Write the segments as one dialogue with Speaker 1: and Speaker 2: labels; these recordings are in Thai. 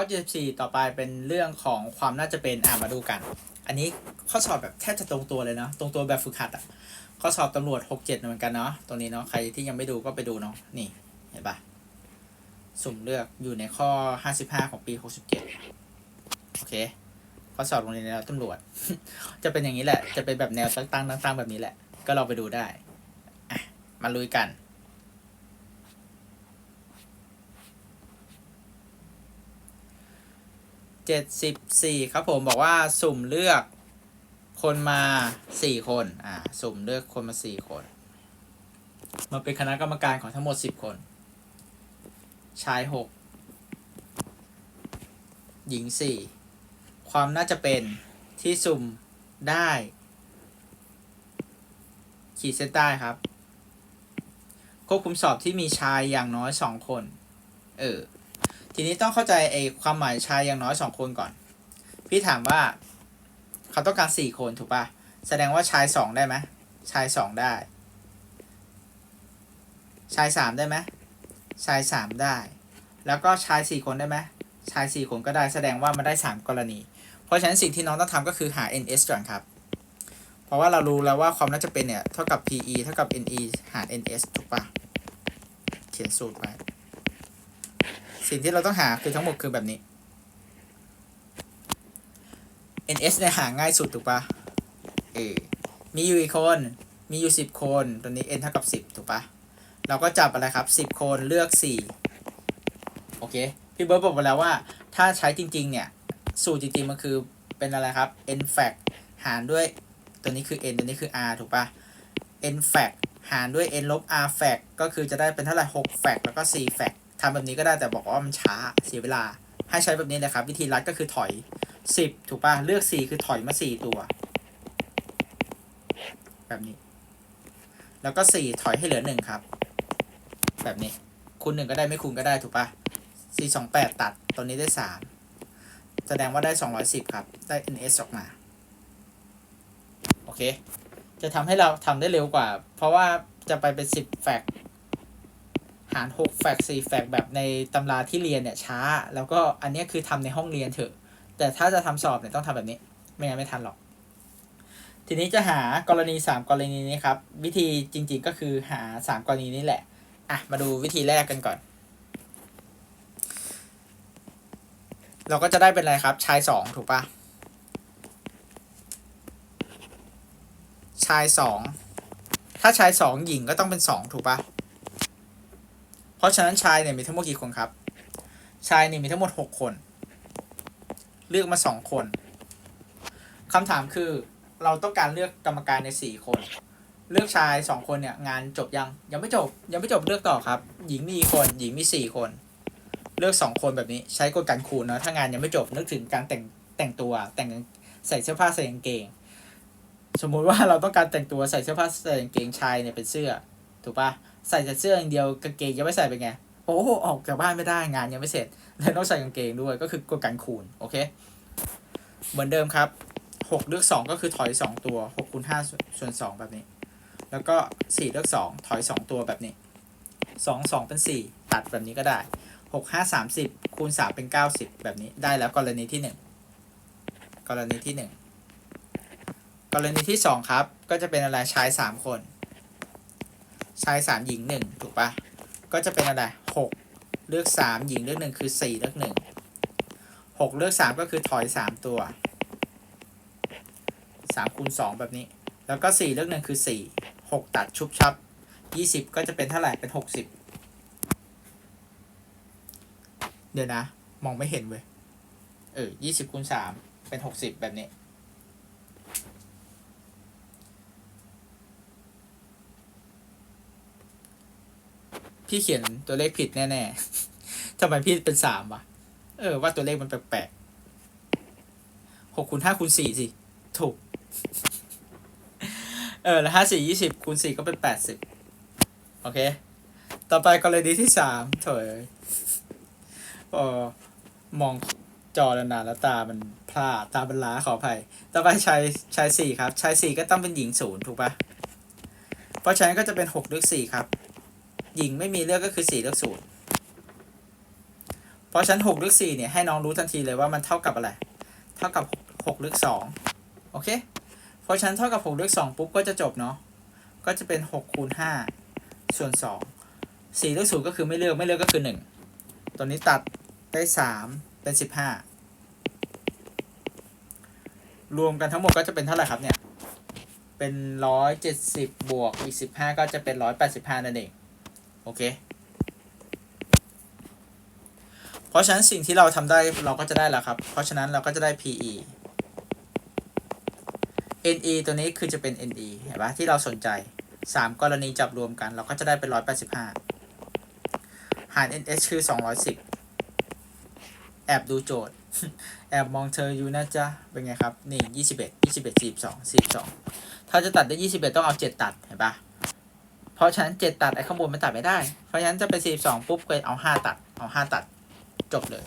Speaker 1: ข้อ74ต่อไปเป็นเรื่องของความน่าจะเป็นอ่ามาดูกัน อันนี้ข้อสอบแบบแทบจะตรงตัวเลยเนาะตรงตัวแบบฝึกหัดอะข้อสอบตำรวจ 67เหมือนกันเนาะตรงนี้เนาะใครที่ยังไม่ดูก็ไปดูเนาะนี่เห็นปะสุ่มเลือกอยู่ในข้อ 55 ของปี 67 โอเค ข้อสอบโรงเรียนแล้วตำรวจ จะเป็นอย่างนี้แหละ จะเป็นแบบแนวตั้งตั้งตั้งๆแบบนี้แหละ ก็ลองไปดูได้ มาลุยกัน เจ็ดสิบสี่ครับผมบอกว่าสุ่มเลือกคนมาสี่คน อ่า สุ่มเลือกคนมาสี่คน มาเป็นคณะกรรมการของทั้งหมดสิบคน ชายหก หญิงสี่ ความน่าจะเป็นที่สุ่มได้ ขีดเส้นใต้ครับ ควบคุมสอบที่มีชายอย่างน้อยสองคน เออ ทีนี้ต้องเข้าใจไอ้ความหมายชายอย่างน้อยสองคนก่อน พี่ถามว่า เขาต้องการสี่คนถูกปะแสดงว่าชายสองได้ไหมชายสองได้ ชายสามได้ไหมชายสามได้ แล้วก็ชายสี่คนได้ไหมชายสี่คนก็ได้แสดงว่ามันได้สามกรณี เพราะฉะนั้นสิ่งที่น้องต้องทำก็คือหา ns ก่อนครับ เพราะว่าเรารู้แล้วว่าความน่าจะเป็นเนี่ย เท่ากับ pe เท่ากับ ne หาร ns ถูกปะเขียนสูตรไว้ สิ่งที่เราต้องหาคือทั้งหมดคือแบบนี้ ns เนี่ยหาง่ายสุดถูกปะเออมีอยู่อีกคน มีอยู่สิบคน ตัวนี้ n เท่ากับสิบถูกปะเราก็จับอะไรครับสิบคนเลือกสี่โอเค พี่เบิร์ดบอกไปแล้วว่า ถ้าใช้จริง ๆ เนี่ย สูตรจริง ๆ มันคือเป็นอะไรครับ n fact หารด้วยตัวนี้คือ n ตัวนี้คือ r ถูกปะ n fact หารด้วย n ลบ r fact ก็คือจะได้เป็นเท่าไหร่6 fact แล้วก็4 fact ทำแบบนี้ก็ได้แต่บอกว่ามันช้าเสียเวลา ให้ใช้แบบนี้นะครับ วิธีรัดก็คือถอย 10 ถูกปะเลือก 4 คือถอยมา 4 ตัว แบบนี้ แล้วก็ 4 ถอยให้เหลือ 1 ครับ แบบนี้ คูณ1ก็ได้ไม่คูณก็ได้ถูกปะ4 2 8 ตัดตัวนี้ได้ 3 แสดงว่าได้ 210 ครับ ได้ ns ออกมา โอเค จะทำให้เราทำได้เร็วกว่า เพราะว่าจะไปเป็น 10 แฟก หาร6แฟกต์4แฟกแบบในตำราที่เรียนเนี่ยช้า แล้วก็อันนี้คือทำในห้องเรียนเถอะ แต่ถ้าจะทำสอบเนี่ยต้องทำแบบนี้ ไม่งั้นไม่ทันหรอก ทีนี้จะหากรณี 3 กรณีนี้ครับ วิธีจริง ๆก็คือหา 3 กรณีนี้แหละอะมาดูวิธีแรกกันก่อน เราก็จะได้เป็นอะไรครับชาย2ถูกปะชายสองถ้าชายสองหญิงก็ต้องเป็นสองถูกปะ เพราะฉะนั้นชายเนี่ยมีทั้งหมดกี่คนครับ ชายเนี่ยมีทั้งหมดหกคน เลือกมาสองคนคำถามคือเราต้องการเลือกกรรมการในสี่คน เลือกชายสองคนเนี่ยงานจบยังยังไม่จบยังไม่จบเลือกต่อครับ หญิงมีกี่คนหญิงมีสี่คน เลือกสองคนแบบนี้ใช้กฎการคูณเนาะถ้างานยังไม่จบนึกถึงการแต่งแต่งตัวแต่งใส่เสื้อผ้าใส่กางเกง สมมุติว่าเราต้องการแต่งตัวใส่เสื้อผ้าใส่กางเกงชายเนี่ยเป็นเสื้อถูกปะ ใส่แต่เสื้ออย่างเดียวกางเกงยังไม่ใส่เป็นไงโอ้โหออกจากบ้านไม่ได้งานยังไม่เสร็จเลยต้องใส่กางเกงด้วยก็คือกฎการคูณโอเค เหมือนเดิมครับหกเลือกสองก็คือถอยสองตัวหกคูณห้าส่วนสองแบบนี้ แล้วก็สี่เลือกสองถอยสองตัวแบบนี้สองสองเป็นสี่ตัดแบบนี้ก็ได้หกห้าสามสิบคูณสามเป็นเก้าสิบแบบนี้ได้แล้วกรณีที่หนึ่งกรณีที่หนึ่งกรณีที่สองครับก็จะเป็นอะไรชายสามคน ชายสามหญิงหนึ่งถูกปะก็จะเป็นอะไรหกเลือกสามหญิงเลือกหนึ่งคือสี่เลือกหนึ่งหกเลือกสามก็คือถอยสามตัวสามคูณสองแบบนี้ แล้วก็สี่เลือกหนึ่งคือสี่หกตัดชุบชับยี่สิบก็จะเป็นเท่าไหร่เป็นหกสิบเดี๋ยวนะ มองไม่เห็นเว้ยเออยี่สิบคูณสามเป็นหกสิบแบบนี้ พี่เขียนตัวเลขผิดแน่ๆทำไมพี่เป็นสามวะ เออ ว่าตัวเลขมันแปลกๆหกคูณห้าคูณสี่สิ ถูก เออ แล้วห้าสี่ยี่สิบคูณสี่ก็เป็นแปดสิบโอเค ต่อไปกรณีที่สามเถอยพอมองจอแล้วนานแล้วตามันพลาดตามันล้าขออภัย ต่อไปชายชายสี่ครับชายสี่ก็ต้องเป็นหญิงศูนย์ถูกปะเพราะฉะนั้นก็จะเป็นหกเลือกสี่ครับ หญิงไม่มีเลือกก็คือสี่เลือกศูนย์พอราะฉะนั้นหกลึกสี่เนี่ยให้น้องรู้ทันทีเลยว่ามันเท่ากับอะไร เท่ากับหกลึกสองโอเคเพราะฉะนั้นเท่ากับหกลึกสองปุ๊บก็จะจบเนาะก็จะเป็นหกคูณห้าส่วนสองสี่ลึกศูนย์ก็คือไม่เลือกไม่เลือกก็คือหนึ่งตัวนี้ตัดได้สามเป็นสิบห้ารวมกันทั้งหมดก็จะเป็นเท่าไหร่ครับเนี่ยเป็นร้อยเจ็ดสิบบวกอีกสิบห้าก็จะเป็นร้อยแปดสิบห้านั่นเอง โอเค เพราะฉะนั้นสิ่งที่เราทำได้เราก็จะได้แล้วครับ เพราะฉะนั้นเราก็จะได้ PE NE ตัวนี้คือจะเป็น NE เห็นปะที่เราสนใจ 3 กรณีจับรวมกัน เราก็จะได้เป็น 185 หาร NH คือ 210 แอบดูโจทย์ แอบมองเธออยู่นะจ๊ะ เป็นไงครับ นี่ 21 21 42 42 ถ้าจะตัดได้ 21 ต้องเอา 7 ตัด เห็นปะ เพราะฉะนั้นเจ็ดตัดไอ้ข้างบนมันตัดไม่ได้ เพราะฉะนั้นจะเป็นสี่สองปุ๊บก็เอาห้าตัด เอาห้าตัดจบเลย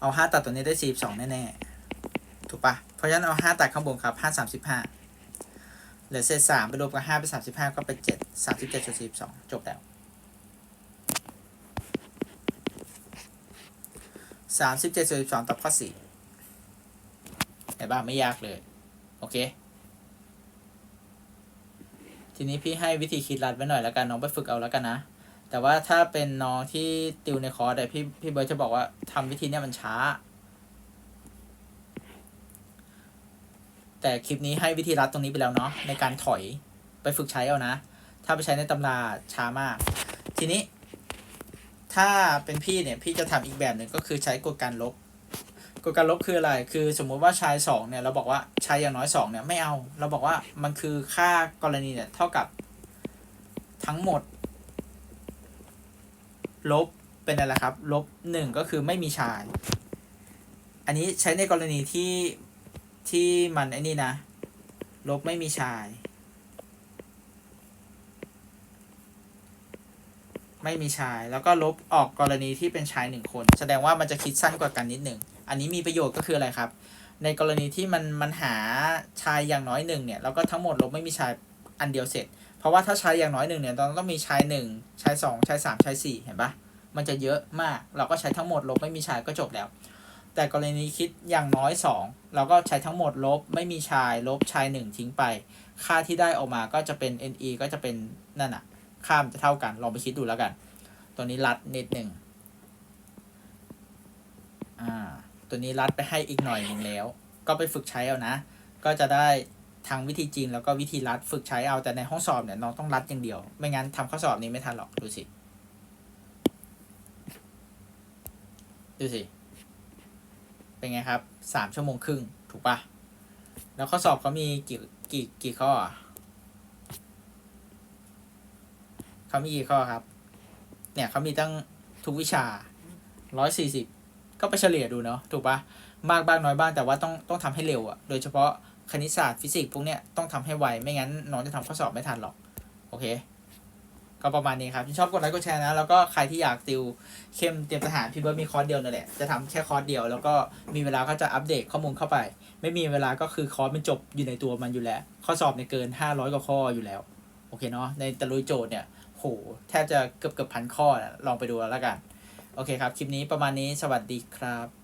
Speaker 1: เอาห้าตัดตัวนี้ได้สี่สองแน่ๆ ถูกปะเพราะฉะนั้นเอาห้าตัดข้างบนครับห้าสามสิบห้าเหลือเศษสามไปรวมกับห้าเป็นสามสิบห้าก็เป็นเจ็ดสามสิบเจ็ดส่วนสี่สองจบแล้วสามสิบเจ็ดส่วนสิบสองตัดข้อสี่แต่บ้าไม่ยากเลย โอเค ทีนี้พี่ให้วิธีคิดรัดไว้หน่อยแล้วกันน้องไปฝึกเอาแล้วกันนะ แต่ว่าถ้าเป็นน้องที่ติวในคอร์สแต่พี่พี่เบิร์ดจะบอกว่าทำวิธีเนี้ยมันช้า แต่คลิปนี้ให้วิธีรัดตรงนี้ไปแล้วเนาะในการถอยไปฝึกใช้เอานะ ถ้าไปใช้ในตำราช้ามาก ทีนี้ ถ้าเป็นพี่เนี่ยพี่จะทำอีกแบบหนึ่งก็คือใช้กฎการลบ กฎการลบคืออะไร คือสมมุติว่าชายสองเนี่ยเราบอกว่าชายอย่างน้อยสองเนี่ยไม่เอา เราบอกว่ามันคือค่ากรณีเนี่ยเท่ากับทั้งหมด ลบเป็นอะไรครับ ลบหนึ่งก็คือไม่มีชาย อันนี้ใช้ในกรณีที่ที่มันไอ้นี่นะ ลบไม่มีชาย ไม่มีชาย แล้วก็ลบออกกรณีที่เป็นชายหนึ่งคน แสดงว่ามันจะคิดสั้นกว่ากันนิดหนึ่ง อันนี้มีประโยชน์ก็คืออะไรครับ ในกรณีที่มันมันหาชายอย่างน้อยหนึ่งเนี่ยแล้วก็ทั้งหมดลบไม่มีชายอันเดียวเสร็จ เพราะว่าถ้าชายอย่างน้อยหนึ่งเนี่ยต้องต้องมีชายหนึ่งชายสองชายสามชายสี่เห็นปะมันจะเยอะมาก เราก็ใช้ทั้งหมดลบไม่มีชายก็จบแล้ว แต่กรณีคิดอย่างน้อยสองเราก็ใช้ทั้งหมดลบไม่มีชายลบชายหนึ่งทิ้งไป ค่าที่ได้ออกมาก็จะเป็น NE ก็จะเป็นนั่นอะค่ามันจะเท่ากัน ลองไปคิดดูแล้วกัน ตัวนี้รัดนิดหนึ่งอ่า ตัวนี้รัดไปให้อีกหน่อยหนึ่งแล้ว ก็ไปฝึกใช้เอานะ ก็จะได้ทั้งวิธีจริงแล้วก็วิธีรัดฝึกใช้เอาแต่ในห้องสอบเนี่ยน้องต้องรัดอย่างเดียว ไม่งั้นทำข้อสอบนี้ไม่ทันหรอกดูสิดูสิเป็นไงครับสามชั่วโมงครึ่งถูกปะแล้วข้อสอบเขามีกี่กี่กี่ข้อเขามีกี่ข้อครับ เนี่ยเขามีตั้งทุกวิชาร้อยสี่สิบ ก็ไปเฉลี่ยดูเนาะถูกปะมากบ้างน้อยบ้างแต่ว่าต้องต้องทำให้เร็วอะโดยเฉพาะคณิตศาสตร์ฟิสิกส์พวกเนี้ยต้องทำให้ไวไม่งั้นน้องจะทำข้อสอบไม่ทันหรอก โอเค ก็ประมาณนี้ครับชอบกดไลค์กดแชร์นะ แล้วก็ใครที่อยากติวเข้มเตรียมทหารพี่เบิร์ดมีคอร์สเดียวนั่นแหละจะทำแค่คอร์สเดียว แล้วก็มีเวลาก็จะอัปเดตข้อมูลเข้าไป ไม่มีเวลาก็คือคอร์สมันจบอยู่ในตัวมันอยู่แล้ว ข้อสอบเนี่ยเกิน 500กว่าข้ออยู่แล้ว โอเคเนาะในตะลุยโจทย์เนี่ยโหแทบจะเกือบเกือบพันข้อนะลองไปดูแล้วกัน โอเคครับ คลิปนี้ประมาณนี้สวัสดีครับ